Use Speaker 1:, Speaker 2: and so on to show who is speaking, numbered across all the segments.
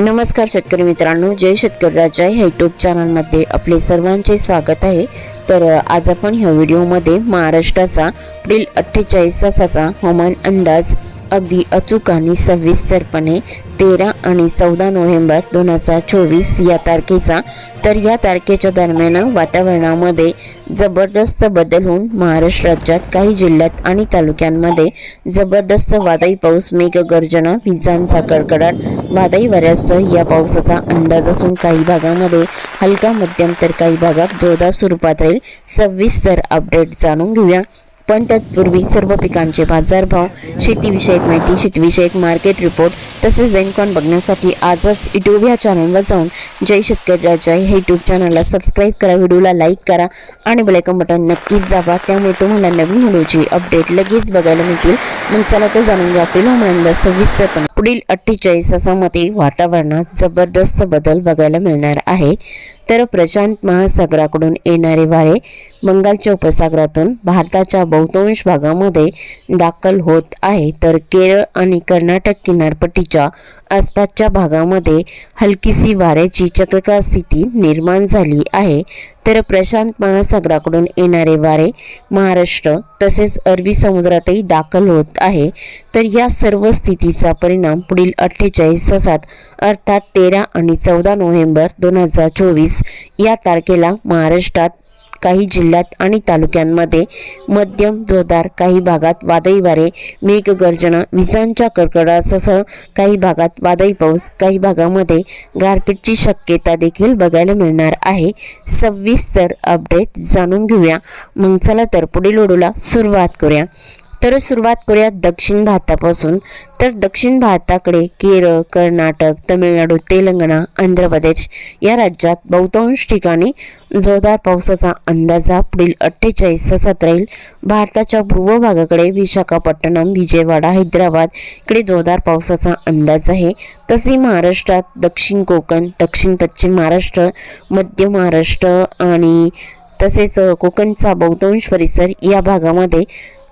Speaker 1: नमस्कार शेतकरी मित्रांनो जय शेतकरी राजा ह्या यूट्यूब चॅनलमध्ये आपले सर्वांचे स्वागत आहे. तर आज आपण ह्या व्हिडिओमध्ये महाराष्ट्राचा पुढील अठ्ठेचाळीस तासाचा हवामान अंदाज अगदी अचूक आणि सविस्तरपणे तेरा आणि चौदा नोव्हेंबर दोन हजार चोवीस या तारखेचा. तर या तारखेच्या दरम्यान वातावरणामध्ये जबरदस्त बदल होऊन महाराष्ट्र राज्यात काही जिल्ह्यात आणि तालुक्यांमध्ये जबरदस्त वादळी पाऊस मेघगर्जना विजांचा कडकडाट वादळी वाऱ्यासह या पावसाचा अंदाज असून काही भागामध्ये हलका मध्यम तर काही भागात जोरदार स्वरूपात राहील. सविस्तर अपडेट जाणून घेऊया. पण तत्पूर्वी सर्व पिकांचे बाजारभाव शेतीविषयक माहिती शेतीविषयक मार्केट रिपोर्ट तसेच बँकॉन बघण्यासाठी आजच युट्यूब ह्या चॅनलवर जाऊन जय शेतकरी राजा हे यूट्यूब चॅनलला सबस्क्राईब करा व्हिडिओला लाईक करा आणि बेलायकन बटन नक्कीच दाबा. त्यामुळे तुम्हाला नवीन व्हिडिओची अपडेट लगेच बघायला मिळतील. मग चला तर जाणून घ्या आपल्या सविस्तरपणे पुढील अठ्ठेचाळीस तासामध्ये वातावरणात जबरदस्त बदल बघायला मिळणार आहे. तर प्रशांत महासागराकडून येणारे वारे बंगालच्या उपसागरातून भारताच्या बहुतांश भागामध्ये दाखल होत आहे. तर केरळ आणि कर्नाटक किनारपट्टीच्या आसपासच्या भागामध्ये हलकीसी वाऱ्याची चक्रकार स्थिती निर्माण झाली आहे. तर प्रशांत महासागराकडून येणारे वारे महाराष्ट्र तसेच अरबी समुद्रातही दाखल होत आहे. तर या सर्व स्थितीचा परिणाम पुढील अठ्ठेचाळीस तासात अर्थात तेरा आणि चौदा नोव्हेंबर दोन हजार चोवीस या तारखेला महाराष्ट्रात काही जिल्ह्यात आणि तालुक्यांमध्ये मध्यम जोरदार काही भागात वादळी वारे मेघगर्जना विजांच्या कडकडासह काही भागात वादळी पाऊस काही भागामध्ये गारपीटची शक्यता देखील बघायला मिळणार आहे. सविस्तर अपडेट जाणून घेऊया. मग चला तर पुढील ओढूला सुरुवात करूया. तर सुरुवात करूया दक्षिण भारतापासून. तर दक्षिण भारताकडे केरळ कर्नाटक तमिळनाडू तेलंगणा आंध्र प्रदेश या राज्यात बहुतांश ठिकाणी जोरदार पावसाचा अंदाजा पुढील अठ्ठेचाळीस तासात राहील भारताच्या पूर्व भागाकडे विशाखापट्टणम विजयवाडा हैदराबाद इकडे जोरदार पावसाचा अंदाज आहे. तसे महाराष्ट्रात दक्षिण कोकण दक्षिण पश्चिम महाराष्ट्र मध्य महाराष्ट्र आणि तसेच कोकणचा बहुतांश परिसर या भागामध्ये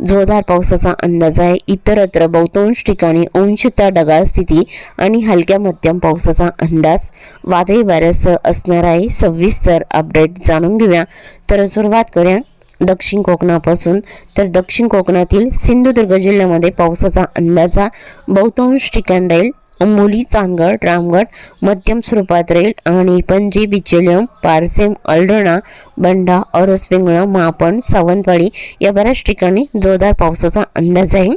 Speaker 1: जोरदार पावसाचा अंदाज आहे. इतरत्र बहुतांश ठिकाणी अंशता ढगाळ स्थिती आणि हलक्या मध्यम पावसाचा अंदाज वादळी वाऱ्यासह असणार आहे. सविस्तर अपडेट जाणून घेऊया. तर सुरुवात करूया दक्षिण कोकणापासून. तर दक्षिण कोकणातील सिंधुदुर्ग जिल्ह्यामध्ये पावसाचा अंदाजा बहुतांश ठिकाण राहील. अंबोली चांदगड रामगड मध्यम स्वरूपात राहील. आणि पणजी बिचेलियम पारसेम अल्डणा बंडा औरस वेंगळा मापण सावंतवाडी या बऱ्याच ठिकाणी जोरदार पावसाचा अंदाज आहे.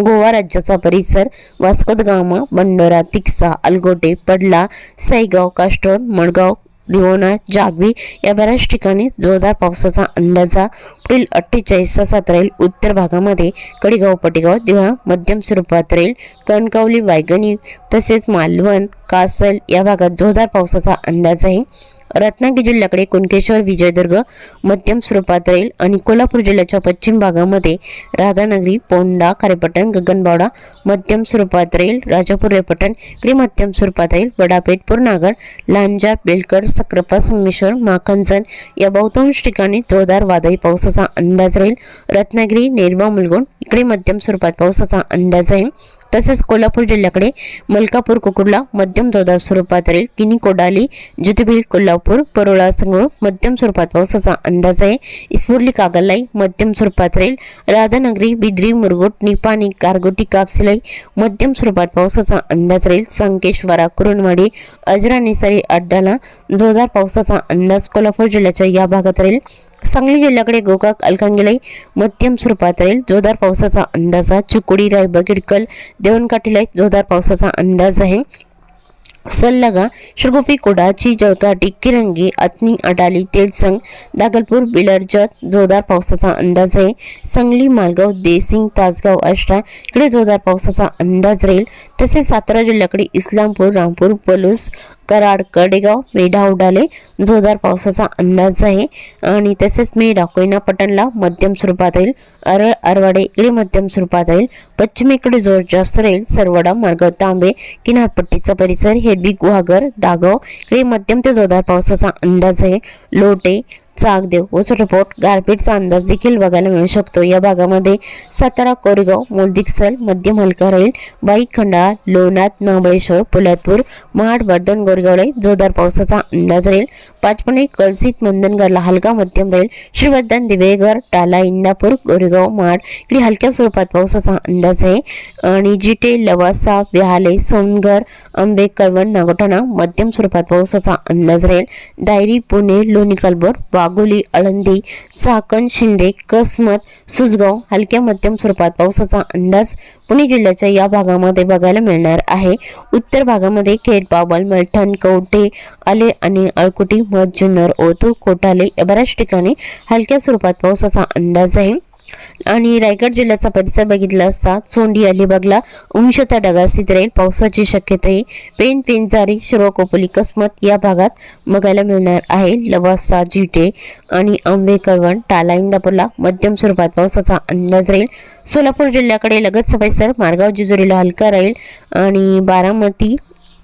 Speaker 1: गोवा राज्याचा परिसर वास्कोदगामा बंडोरा तिक्सा अलगोटे पडला साईगाव काष्टोर मडगाव रिवोना जागवी या बऱ्याच ठिकाणी जोरदार पावसाचा अंदाजा पुढील अठ्ठेचाळीस तासात राहील. उत्तर भागामध्ये कडेगाव पटेगाव दिवा मध्यम स्वरूपात राहील. कणकवली वायगणी तसेच मालवण कासल या भागात जोरदार पावसाचा अंदाज आहे. रत्नागिरी जिल्ह्याकडे कुणकेश्वर विजयदुर्ग मध्यम स्वरूपात राहील आणि कोल्हापूर जिल्ह्याच्या पश्चिम भागामध्ये राधानगरी पोंडा खारेपटण गगनबावडा मध्यम स्वरूपात राहील राजापूर रेपटण इकडे मध्यम स्वरूपात राहील वडापेठ पूर्णागड लांजा बेलकर सक्रापा संगमेश्वर माखनसन या बहुतांश ठिकाणी जोरदार वादळी पावसाचा अंदाज राहील. रत्नागिरी नेरवा मुलगुण इकडे मध्यम स्वरूपात पावसाचा अंदाज आहे. तसेच कोल्हापूर जिल्ह्याकडे मलकापूर कुकुडला मध्यम जोरदार स्वरूपात राहील किनी कोडाली ज्योतिबील कोल्हापूर परोळा संगरूळ मध्यम स्वरूपात पावसाचा अंदाज आहे. इस्फुर्ली कागललाई मध्यम स्वरूपात राहील. राधानगरी बिद्री मुरगुट निपाणी कारगोटी कापसिलाई मध्यम स्वरूपात पावसाचा अंदाज राहील. संकेश्वरा कुरुणवाडी अजरा निसारी अड्डाला जोरदार पावसाचा अंदाज कोल्हापूर जिल्ह्याच्या या भागात राहील. सांगली जिल्ह्याकडे गोकाक अलकांगिलाई मध्यम स्वरूपात राहील. जोरदार पावसाचा अंदाज आहे. चिकोडी रायबा गिडकल देवणकाठीला जोरदार पावसाचा अंदाज आहे. सल्लागा शिरगोपी कोडाची जळकाटी किरंगी अतनी अडाली तेलसंग दागलपूर बिलरजत जोरदार पावसाचा अंदाज आहे. सांगली मालगाव देसिंग तासगाव आष्टा इकडे जोरदार पावसाचा अंदाज राहील. तसेच सातारा जिल्ह्याकडे इस्लामपूर रामपूर पलूस कराड कडेगाव मेढा उडाले. जोरदार पावसाचा अंदाज आहे. आणि तसेच मेढा कोयना पटणला मध्यम स्वरूपात राहील. अरळ अरवाडे इकडे मध्यम स्वरूपात राहील. पश्चिमेकडे जोर जास्त राहील. सरवडा मार्ग तांबे किनारपट्टीचा परिसर हेडबी गुहागर दागाव. इकडे मध्यम ते जोरदार पावसाचा अंदाज आहे. लोटे चाकदेव व छोटपोट गारपीटचा अंदाज देखील बघायला मिळू शकतो. या भागामध्ये सातारा कोरेगाव मोलदिकसल मध्यम हलका राहील बाईक खंडाळा लोणार महाबळेश्वर पोलादपूर महाड वर्धन गोरेगावला जोरदार पावसाचा अंदाज राहील. पाचपणे कलसित मंदनगडला हलका मध्यम राहील. श्रीवर्धन दिवेघर टाला इंदापूर गोरेगाव महाड इकडे हलक्या स्वरूपात पावसाचा अंदाज आहे. आणि जिटे लवासा विहाले सोनगर आंबे कळवण नागोठाणा मध्यम स्वरूपात पावसाचा अंदाज राहील. दायरी पुणे लोणी कलबोर वाघोली आळंदी चाकण शिंदे कसमत सुजगाव हलक्या मध्यम स्वरूपात पावसाचा अंदाज पुणे जिल्ह्याच्या या भागामध्ये बघायला मिळणार आहे. उत्तर भागामध्ये खेड बाबल मलठण कवठे आले आणि अळकुटी मत जुन्नर ओतूर कोटाले या बऱ्याच ठिकाणी हलक्या स्वरूपात पावसाचा अंदाज आहे. आणि रायगड जिल्ह्याचा परिसर बघितला असता चोंडी अलिबागला अंशतः ढगाळ स्थित राहील. पावसाची शक्यताही पेन पेंजारी शिरो कोपोली कसमत या भागात बघायला मिळणार आहे. लवासा जिटे आणि आंबे कळवण टाला इंदापूरला मध्यम स्वरूपात पावसाचा अंदाज राहील. सोलापूर जिल्ह्याकडे लगतचा परिसर मार्गाव जिजुरीला हलका राहील आणि बारामती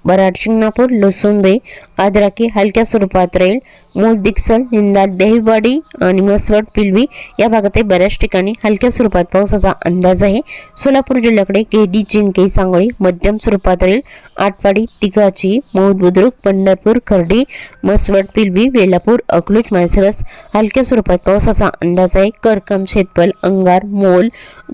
Speaker 1: बराड शिंगणापूर लसुंबे आद्राकी हलक्या स्वरूपात राहील मूल दिक्सल निंदाल देहवाडी आणि मसवड पिलवी या भागातही बऱ्याच ठिकाणी हलक्या स्वरूपात पावसाचा अंदाज आहे. सोलापूर जिल्ह्याकडे केडी चिंके सांगोळी मध्यम स्वरूपात राहील आटवाडी तिघाची मौद बुद्रुक पंढरपूर खर्डी मसवड पिलवी वेलापूर अकलूज मायसरस हलक्या स्वरूपात पावसाचा अंदाज आहे. करकम शेतपल अंगार मोल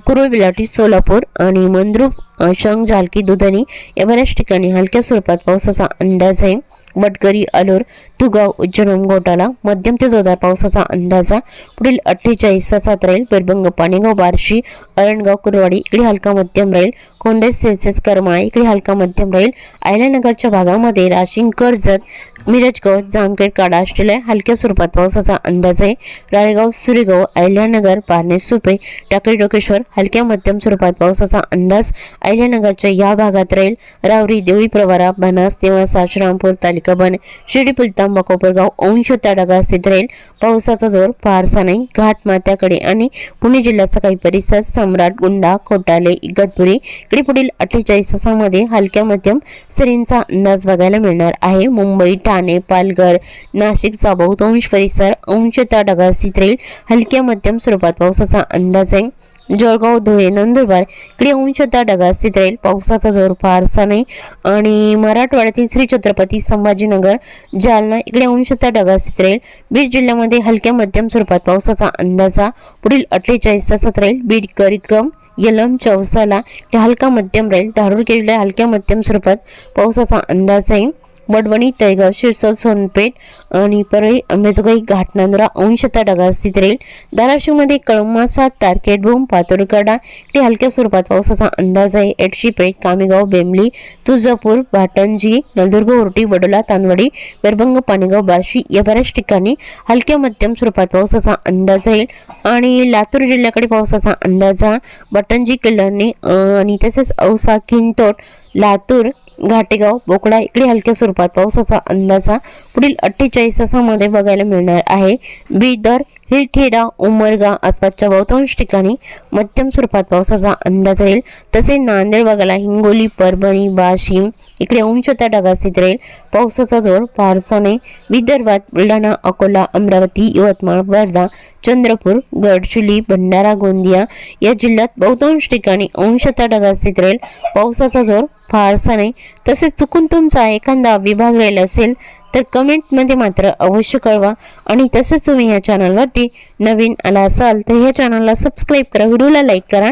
Speaker 1: कुरुळ बिलाटी सोलापूर आणि मंद्रुप अ, झालकी दुधनी या बऱ्याच ठिकाणी हलक्या स्वरूपात पावसाचा अंदाज आहे. वटकरी अलोर तुगाव उज्जैन घोटाला मध्यम ते जोरदार पावसाचा अंदाजा पुढील अठ्ठेचाळीस तासात राहील. बेरबंग पाणीगाव बार्शी अरणगाव कुरवाडी इकडे हलका मध्यम राहील. कोंडेस सेन्सेस करमाळा इकडे हलका मध्यम राहील. आयल्यानगरच्या भागामध्ये राशिंग कर्जत मिरजगाव जामखेड काडा असलेल्या हलक्या स्वरूपात पावसाचा अंदाज आहे. राळेगाव सुरेगाव अहिल्यानगर पारणे सुपे टाकळी डोकेश्वर हलक्या मध्यम स्वरूपात पावसाचा अंदाज अहिल्यानगरच्या या भागात राहील. रावरी देवळी प्रवारा बनास नेवासा श्रामपूर तालिका बन शिर्डी पुलतांबा कोपरगाव अंश तडागा स्थित राहील. पावसाचा जोर फारसा नाही. घाट मात्याकडे आणि पुणे जिल्ह्याचा काही परिसर सम्राट गुंडा कोटाले इगतपुरी इकडे पुढील अठ्ठेचाळीस तासामध्ये हलक्या मध्यम सरींचा अंदाज बघायला मिळणार आहे. मुंबई ठाणे ठाणे पालघर नाशिकचा बहुतांश परिसर अंशतः ढगाळ स्थित राहील हलक्या मध्यम स्वरूपात पावसाचा अंदाज आहे. जळगाव धुळे नंदुरबार इकडे अंशतः ढगाळ स्थित राहील पावसाचा जोर फारसा नाही. आणि मराठवाड्यातील श्री छत्रपती संभाजीनगर जालना इकडे अंशतः ढगाळ स्थित राहील बीड जिल्ह्यामध्ये हलक्या मध्यम स्वरूपात पावसाचा अंदाजा पुढील अठ्ठेचाळीस तासात राहील बीड करिकम यलम चौसाला हलका मध्यम राहील. धारूर केलेल्या हलक्या मध्यम स्वरूपात पावसाचा अंदाज आहे. मडवणी तळेगाव शिरसोल सोनपेठ आणि परळी अंबेजोगाई घाटनांदुरा अंशतः ढगा स्थित राहील. धाराशिवमध्ये कळमासा तारकेटभूम पातुरकडा ते हलक्या स्वरूपात पावसाचा अंदाज आहे. एडशीपेठ कामेगाव बेंबली तुळजापूर भाटंजी नलदुर्ग उरटी वडोला तानवडी वेरभंग पाणेगाव बार्शी या बऱ्याच ठिकाणी हलक्या मध्यम स्वरूपात पावसाचा अंदाज राहील. आणि लातूर जिल्ह्याकडे पावसाचा अंदाजा बटंजी किल्ल्याने आणि तसेच औसा खिंतोट लातूर घाटेगाव बोकडा इकडे हलक्या स्वरूपात पावसाचा अंदाजा पुढील अठ्ठेचाळीस तासामध्ये बघायला मिळणार आहे. बीदर हिरखेडा उमरगा आसपासच्या बहुतांश ठिकाणी मध्यम स्वरूपात पावसाचा अंदाज राहील. तसेच नांदेड भागाला हिंगोली परभणी वाशिम इकडे अंशतः ढगास्थित राहील पावसाचा जोर फारसा नाही विदर्भात बुलढाणा अकोला अमरावती यवतमाळ वर्धा चंद्रपूर गडचिली भंडारा गोंदिया या जिल्ह्यात बहुतांश ठिकाणी अंशतः ढगास्थित राहील पावसाचा जोर फारसा नाही तसेच चुकून तुमचा एखादा विभाग राहिला असेल तर कमेंटमध्ये मात्र अवश्य कळवा आणि तसेच तुम्ही या चॅनलवरती नवीन आला असाल तर ह्या चॅनलला सबस्क्राईब करा व्हिडिओला लाईक करा